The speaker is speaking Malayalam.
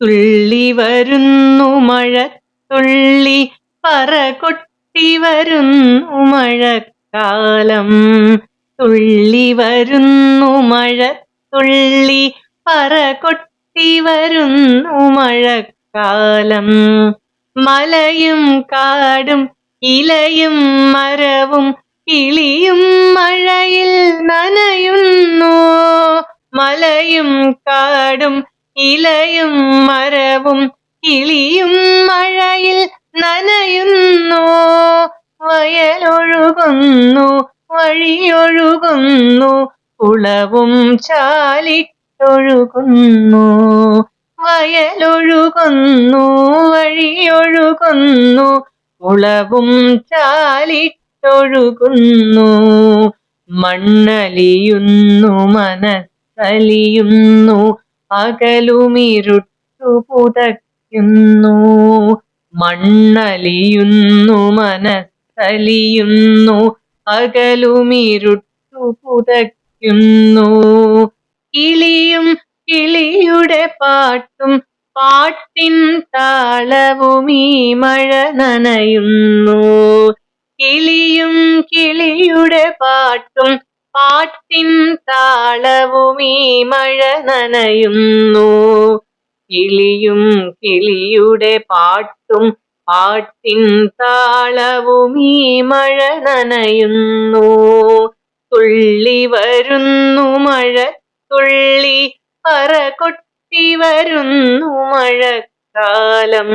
തുള്ളി വരുന്നു മഴ തുള്ളി പറ കൊട്ടി വരുന്നു മഴക്കാലം. തുള്ളി വരുന്നു മഴ തുള്ളി പറ കൊട്ടി വരുന്നു മഴക്കാലം. മലയും കാടും ഇലയും മരവും കിളിയും മഴയിൽ നനയുന്നു. മലയും കാടും ഇലയും മരവും ഇളിയും മഴയിൽ നനയുന്നു. വയലൊഴുകുന്നു വഴിയൊഴുകുന്നു കുളവും ചാലിട്ടൊഴുകുന്നു വയലൊഴുകുന്നു വഴിയൊഴുകുന്നു കുളവും ചാലിട്ടൊഴുകുന്നു മണ്ണലിയുന്നു മനസ്സലിയുന്നു അകലുമിരുട്ടു പുതയ്ക്കുന്നു മണ്ണലിയുന്നു മനസ്സലിയുന്നു പകലുമിരുട്ടു പുതയ്ക്കുന്നു കിളിയും കിളിയുടെ പാട്ടും പാട്ടിൻ താളവും ഈ മഴ നനയുന്നു. കിളിയും കിളിയുടെ പാട്ടും പാട്ടിൻ താളവും ഈ മഴ നനയുന്നു. കിളിയും കിളിയുടെ പാട്ടും പാട്ടിൻ താളവും ഈ മഴ നനയുന്നു. തുള്ളി വരുന്നു മഴ തുള്ളി പറ കൊട്ടി വരുന്നു മഴക്കാലം.